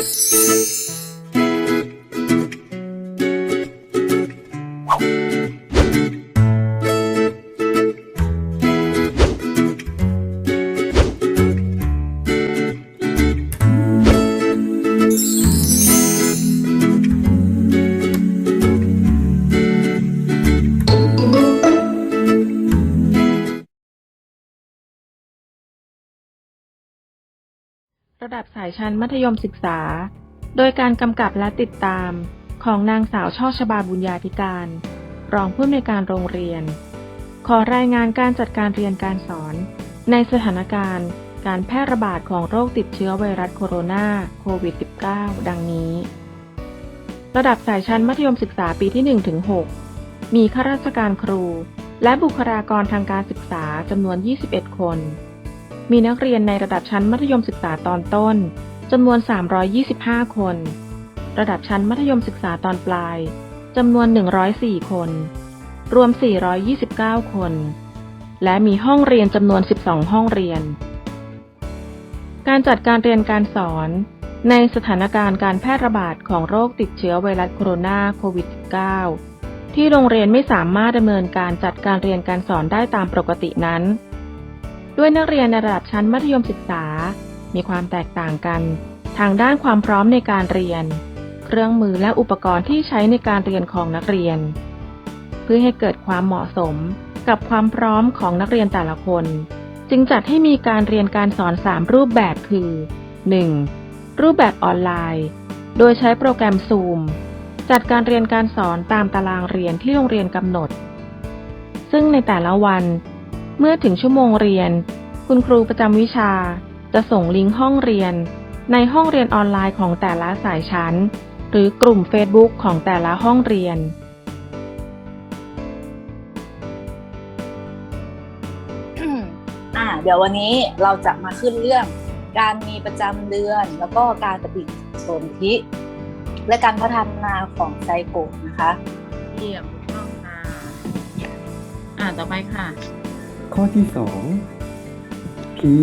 Música ระดับสายชั้นมัธยมศึกษา โดยการกำกับและติดตามของนางสาวช่อชบาบุญญาธิการ รองผู้อำนวยการโรงเรียน ขอรายงานการจัดการเรียนการสอน ในสถานการณ์ การแพร่ระบาดของโรคติดเชื้อไวรัสโคโรนาโควิด -19 ดังนี้ ระดับสายชั้นมัธยมศึกษาปีที่1ถึง6มีข้าราชการครู และบุคลากรทางการศึกษาจำนวน 21 คน มีนักเรียนในระดับชั้นมัธยมศึกษาตอนต้นจำนวน 325 คน ระดับชั้นมัธยมศึกษาตอนปลายจำนวน 104 คน รวม 429 คน และมีห้องเรียนจำนวน 12 ห้องเรียน การจัดการเรียนการสอน ในสถานการณ์การแพร่ระบาดของโรคติดเชื้อไวรัสโคโรนาโควิด -19 ที่โรงเรียนไม่สามารถดำเนินการจัดการเรียนการสอนได้ตามปกตินั้น ด้วยนักเรียนในระดับชั้นมัธยมศึกษา มีความแตกต่างกัน ทางด้านความพร้อมในการเรียน เครื่องมือและอุปกรณ์ที่ใช้ในการเรียนของนักเรียน เพื่อให้เกิดความเหมาะสมกับความพร้อมของนักเรียนแต่ละคน จึงจัดให้มีการเรียนการสอน 3 รูปแบบคือ 1. รูปแบบออนไลน์ โดยใช้โปรแกรม Zoom จัดการเรียนการสอนตามตารางเรียนที่โรงเรียนกำหนด ซึ่งในแต่ละวัน เมื่อถึงชั่วโมงเรียน คุณครูประจำวิชา จะส่งลิงก์ห้องเรียน ในห้องเรียนออนไลน์ของแต่ละสายชั้น หรือกลุ่ม Facebook ของแต่ละห้องเรียนอ่าเดี๋ยววันนี้เราจะมาขึ้นเรื่องการมีประจำเดือน แล้วก็การปฏิสนธิและการพัฒนาของไซโกะนะคะเยี่ยมถูกต้องค่ะอ่าต่อไปค่ะ ข้อที่สองพี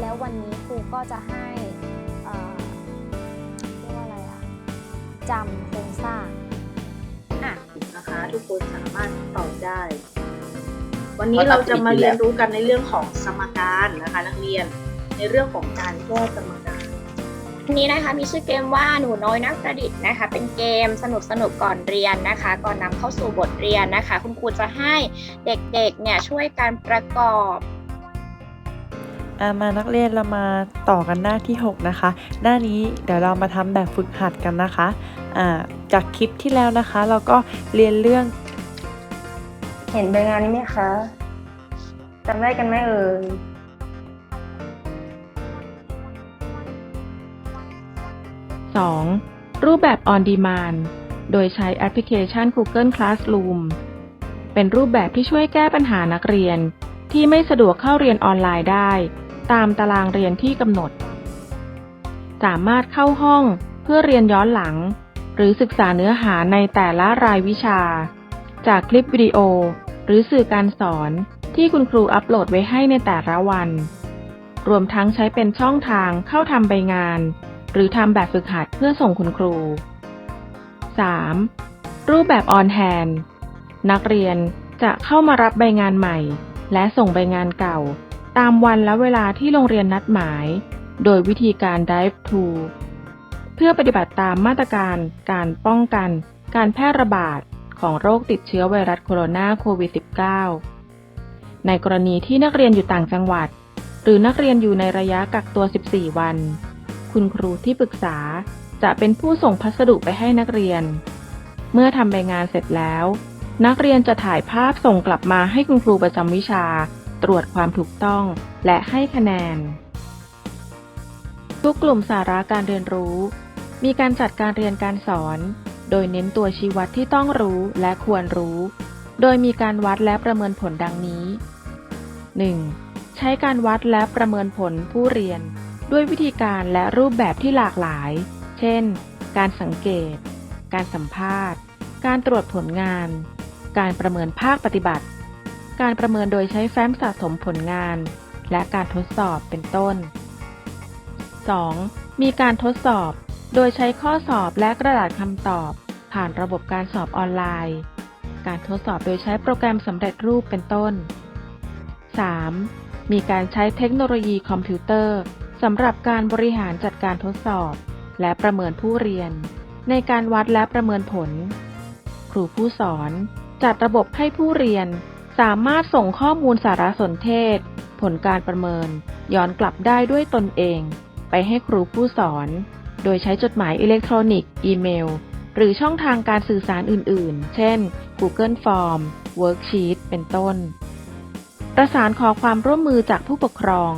แล้ววันนี้ครูก็จะให้เอ่อเรียกว่าอะไรอะจำโครงสร้างอะนะคะทุกคนสามารถตอบได้ วันนี้เราจะมาเรียนรู้กันในเรื่องของสมการนะคะ นักเรียนในเรื่องของการแก้สมการ วันนี้นะคะมีชื่อเกมว่าหนูน้อยนักประดิษฐ์นะคะ เป็นเกมสนุกสนุกๆก่อนเรียนนะคะ ก่อนนำเข้าสู่บทเรียนนะคะ คุณครูจะให้เด็กๆเนี่ยช่วยการประกอบอ่ามานักเรียนเรามาต่อกันหน้าที่ 6 นะคะ หน้านี้เดี๋ยวเรามาทำแบบฝึกหัดกันนะคะอ่าจากคลิปที่แล้วนะคะ เราก็เรียนเรื่อง เห็นใบงานนี้ไหมคะจำได้กันไหมเอ่ย 2. รูปแบบ on demand โดยใช้แอปพลิเคชัน Google Classroom เป็นรูปแบบที่ช่วยแก้ปัญหานักเรียน ที่ไม่สะดวกเข้าเรียนออนไลน์ได้ ตามตารางเรียนที่กำหนด สามารถเข้าห้องเพื่อเรียนย้อนหลัง หรือศึกษาเนื้อหาในแต่ละรายวิชา จากคลิปวิดีโอ หรือสื่อการสอนที่คุณครูอัปโหลดไว้ให้ในแต่ละวัน รวมทั้งใช้เป็นช่องทางเข้าทำใบงาน หรือทำแบบฝึกหัดเพื่อส่งคุณครู 3. รูปแบบออนแฮนนักเรียนจะเข้ามารับใบงานใหม่ และส่งใบงานเก่า ตามวันและเวลาที่โรงเรียนนัดหมาย โดยวิธีการ Dive to เพื่อปฏิบัติตามมาตรการการป้องกัน การแพร่ระบาดของโรคติดเชื้อไวรัสโคโรนาโควิด -19 ในกรณีที่นักเรียนอยู่ต่างจังหวัด หรือนักเรียนอยู่ในระยะกักตัว 14 วัน คุณครูที่ปรึกษาจะเป็นผู้ส่งพัสดุไปให้นักเรียน เมื่อทำใบงานเสร็จแล้ว นักเรียนจะถ่ายภาพส่งกลับมาให้คุณครูประจำวิชา ตรวจความถูกต้องและให้คะแนน ทุกกลุ่มสาระการเรียนรู้ มีการจัดการเรียนการสอน โดยเน้นตัวชี้วัดที่ต้องรู้และควรรู้ โดยมีการวัดและประเมินผลดังนี้ 1. ใช้การวัดและประเมินผลผู้เรียน ด้วยวิธีการและรูปแบบที่หลากหลาย เช่น การสังเกต การสัมภาษณ์ การตรวจผลงาน การประเมินภาคปฏิบัติ การประเมินโดยใช้แฟ้มสะสมผลงาน และการทดสอบเป็นต้น 2. มีการทดสอบ โดยใช้ข้อสอบและกระดาษคำตอบ ผ่านระบบการสอบออนไลน์ การทดสอบโดยใช้โปรแกรมสำเร็จรูปเป็นต้น 3. มีการใช้เทคโนโลยีคอมพิวเตอร์ สำหรับการบริหารจัดการทดสอบ และประเมินผู้เรียน ในการวัดและประเมินผล ครูผู้สอนจัดระบบให้ผู้เรียน สามารถส่งข้อมูลสารสนเทศ ผลการประเมิน ย้อนกลับได้ด้วยตนเอง ไปให้ครูผู้สอน โดยใช้จดหมายอิเล็กทรอนิกส์ อีเมล หรือช่องทางการสื่อสารอื่น ๆ เช่น Google Form Worksheet เป็นต้น ประสานขอความร่วมมือจากผู้ปกครอง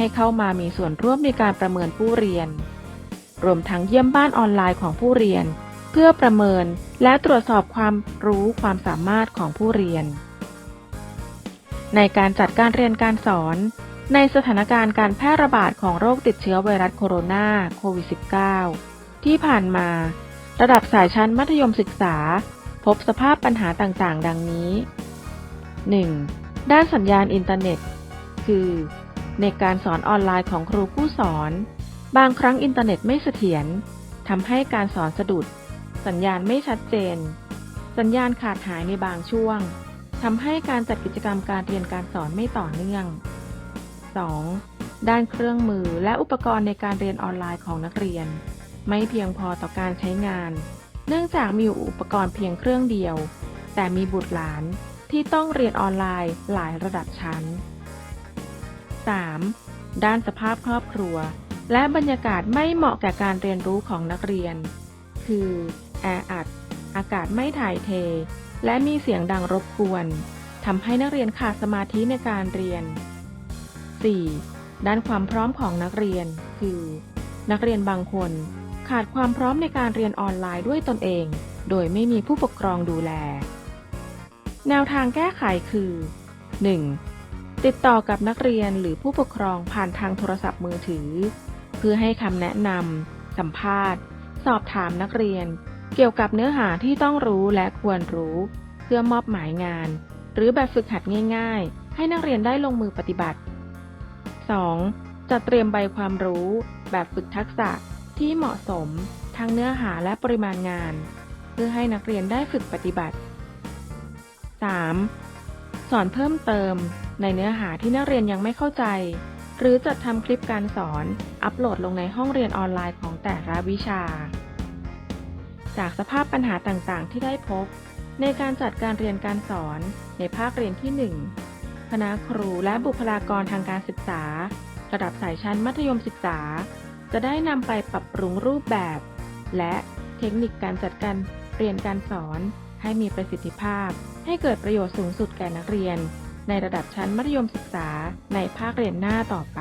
ให้เข้ามามีส่วนร่วมในการประเมินผู้เรียน รวมทั้งเยี่ยมบ้านออนไลน์ของผู้เรียน เพื่อประเมินและตรวจสอบความรู้ความสามารถของผู้เรียน ในการจัดการเรียนการสอน ในสถานการณ์การแพร่ระบาดของโรคติดเชื้อไวรัสโคโรนาโควิด -19 ที่ผ่านมา ระดับสายชั้นมัธยมศึกษา พบสภาพปัญหาต่างๆ ดังนี้ 1. ด้านสัญญาณอินเทอร์เน็ต คือ ในการสอนออนไลน์ของครูผู้สอน บางครั้งอินเทอร์เน็ตไม่เสถียรทำให้การสอนสะดุด สัญญาณไม่ชัดเจน สัญญาณขาดหายในบางช่วงทำให้การจัดกิจกรรมการเรียนการสอนไม่ต่อเนื่อง 2. ด้านเครื่องมือและอุปกรณ์ในการเรียนออนไลน์ของนักเรียน ไม่เพียงพอต่อการใช้งาน เนื่องจากมีอุปกรณ์เพียงเครื่องเดียว แต่มีบุตรหลานที่ต้องเรียนออนไลน์หลายระดับชั้น 3. ด้านสภาพครอบครัว และบรรยากาศไม่เหมาะแก่การเรียนรู้ของนักเรียน คือ แออัด อากาศไม่ถ่ายเท และมีเสียงดังรบกวนทำให้นักเรียนขาดสมาธิในการเรียน 4. ด้านความพร้อมของนักเรียน คือ นักเรียนบางคน ขาดความพร้อมในการเรียนออนไลน์ด้วยตนเอง โดยไม่มีผู้ปกครองดูแล แนวทางแก้ไขคือ 1. ติดต่อกับนักเรียนหรือผู้ปกครองผ่านทางโทรศัพท์มือถือ เพื่อให้คำแนะนำ สัมภาษณ์ สอบถามนักเรียน เกี่ยวกับเนื้อหาที่ต้องรู้และควรรู้ เพื่อมอบหมายงาน หรือแบบฝึกหัดง่าย ๆ ให้นักเรียนได้ลงมือปฏิบัติ 2. จัดเตรียมใบความรู้ แบบฝึกทักษะที่เหมาะสม ทั้งเนื้อหาและปริมาณงาน เพื่อให้นักเรียนได้ฝึกปฏิบัติ 3. สอนเพิ่มเติม ในเนื้อหาที่นักเรียนยังไม่เข้าใจ หรือจัดทำคลิปการสอน อัปโหลดลงในห้องเรียนออนไลน์ของแต่ละวิชา จากสภาพปัญหาต่างๆ ที่ได้พบ ในการจัดการเรียนการสอนในภาคเรียนที่ 1 คณะครูและบุคลากรทางการศึกษา ระดับสายชั้นมัธยมศึกษา จะได้นำไปปรับปรุงรูปแบบ และเทคนิคการจัดการเรียนการสอน ให้มีประสิทธิภาพ ให้เกิดประโยชน์สูงสุดแก่นักเรียน ในระดับชั้นมัธยมศึกษาในภาคเรียนหน้าต่อไป